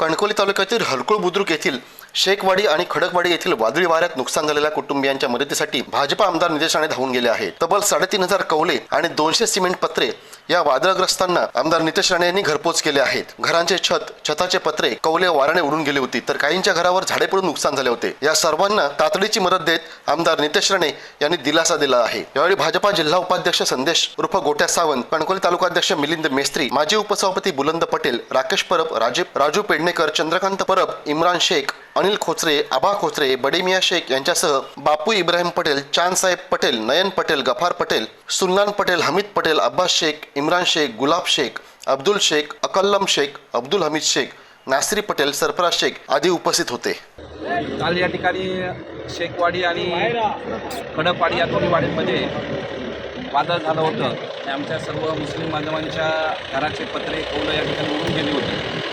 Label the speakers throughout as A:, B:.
A: कणकोली तालुक्यातील हलकुळ बुद्रुक येथील शेखवाडी आणि खडकवाडी येथील वादळी वाऱ्यात नुकसान झालेल्या कुटुंबियांच्या मदतीसाठी भाजपा आमदार निदेशाने राणे धावून गेले आहेत तब्बल साडेतीन हजार कौले आणि दोनशे सिमेंट पत्रे या वादळग्रस्तांना आमदार नितेश राणे यांनी घरपोच केले आहेत. घरांचे छत छताचे पत्रे कौले वाराने उडून गेली होती. तर काहींच्या घरावर झाडे पडून नुकसान झाले होते. या सर्वांना तातडीची मदत देत आमदार नितेश राणे यांनी दिलासा दिला आहे. यावेळी भाजपा जिल्हा उपाध्यक्ष संदेश उर्फ गोट्या सावंत कणकोली तालुकाध्यक्ष मिलिंद मेस्त्री माजी उपसभापती बुलंद पटेल राकेश परब राजीव राजू पेडणेकर चंद्रकांत परब इम्रान शेख अनिल खोचरे आबा खोचरे बडेमिया शेख यांच्यासह बापू इब्राहिम पटेल चांदसाहेब पटेल नयन पटेल गफार पटेल सुल्लान पटेल हमीद पटेल अब्बास शेख इम्रान शेख गुलाब शेख अब्दुल शेख अकल्लम शेख अब्दुल हमीद शेख नासरी पटेल सरफराज शेख आदी उपस्थित होते.
B: काल या ठिकाणी शेखवाडी आणि खडकवाडी या दोन्ही वाडीमध्ये वादळ झालं होतं. आणि आमच्या सर्व मुस्लिम बांधवांच्या घराचे पत्रे कौलं या ठिकाणी उडून गेली होती.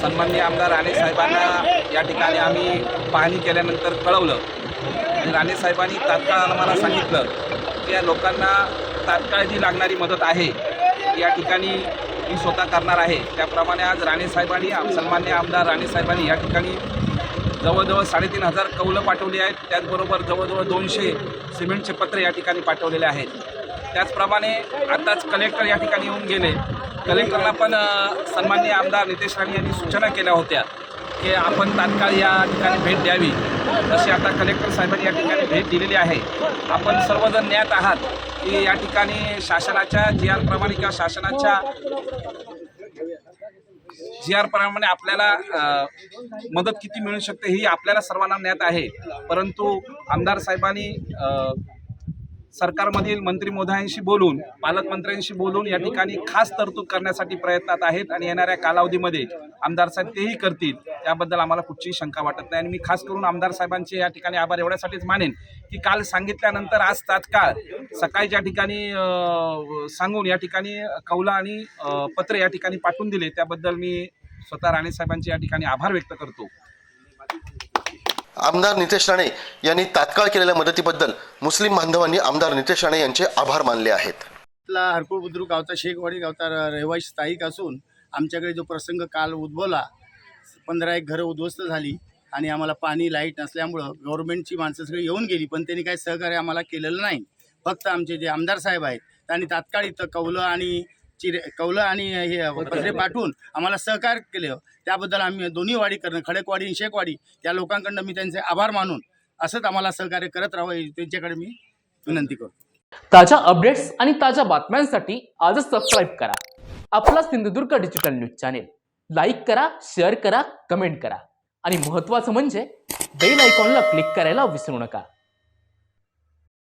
B: सन्माननीय आमदार राणे साहेबांना या ठिकाणी आम्ही पाहणी केल्यानंतर कळवलं. आणि राणे साहेबांनी तात्काळ आम्हाला सांगितलं की या लोकांना तात्काळ जी लागणारी मदत आहे या ठिकाणी मी स्वतः करणार आहे. त्याप्रमाणे आज राणे साहेबांनी सन्मान्य आमदार राणे साहेबांनी या ठिकाणी जवळजवळ साडेतीन हजार कौलं पाठवली आहेत. त्याचबरोबर जवळजवळ दोनशे सिमेंटचे पत्रे या ठिकाणी पाठवलेले आहेत. त्याचप्रमाणे आत्ताच कलेक्टर या ठिकाणी येऊन गेले. कलेक्टरला पण सन्मान्य आमदार नितेश राणे यांनी सूचना केल्या होत्या. की आपण तात्काळ या ठिकाणी भेट द्यावी. तशी आता कलेक्टर साहेबांनी या ठिकाणी भेट दिलेली आहे. आपण सर्वजण ज्ञात आहात की या ठिकाणी शासनाच्या जी आर प्रमाणे किंवा शासनाच्या जी आर प्रमाणे आपल्याला मदत किती मिळू शकते ही आपल्याला सर्वांना ज्ञात आहे. परंतु आमदार साहेबांनी सरकारमधील मंत्री मोदयांशी बोलून पालकमंत्र्यांशी बोलून या ठिकाणी खास तरतूद करण्यासाठी प्रयत्नात आहेत आणि येणाऱ्या कालावधीमध्ये आमदार साहेब तेही करतील. त्याबद्दल आम्हाला कुठचीही शंका वाटत नाही. आणि मी खास करून आमदार साहेबांचे या ठिकाणी आभार एवढ्यासाठीच मानेन की काल सांगितल्यानंतर आज तात्काळ सकाळी ज्या ठिकाणी सांगून या ठिकाणी कौला आणि पत्र पत्रे या ठिकाणी पाठवून दिले. त्याबद्दल मी स्वतः राणे साहेबांचे या ठिकाणी आभार व्यक्त करतो.
A: आमदार नितेश राणे यांनी तात्काळ केलेल्या मदतीबद्दल मुस्लिम बांधवांनी आमदार नितेश राणे यांचे आभार मानले आहेत.
C: आपला हरकुळ बुद्रुक गावचा शेखवाडी गावचा रहिवासी स्थायिक असून आमच्याकडे जो प्रसंग काल उद्भवला पंधरा एक घरं उद्ध्वस्त झाली आणि आम्हाला पाणी लाइट नसल्यामुळं गव्हर्नमेंटची माणसं सगळी येऊन गेली पण त्यांनी काही सहकार्य आम्हाला केलेलं नाही. फक्त आमचे जे आमदार साहेब आहेत त्यांनी तात्काळ इथं कौलं आणि चिरे कौलं आणि हे पत्रे पाठवून. आम्हाला सहकार्य केलं. त्याबद्दल आम्ही दोन्ही वाडी करणं खडकवाडी आणि शेखवाडी या लोकांकडनं मी त्यांचे आभार मानून असंच आम्हाला सहकार्य करत राहावं त्यांच्याकडे मी विनंती करतो.
D: ताज्या अपडेट्स आणि ताज्या बातम्यांसाठी आजच सबस्क्राईब करा. आपला Sindhudurg digital news channel like करा शेअर करा कमेंट करा. आणि महत्त्वाचं म्हणजे बेल आयकॉनला क्लिक करायला विसरू नका.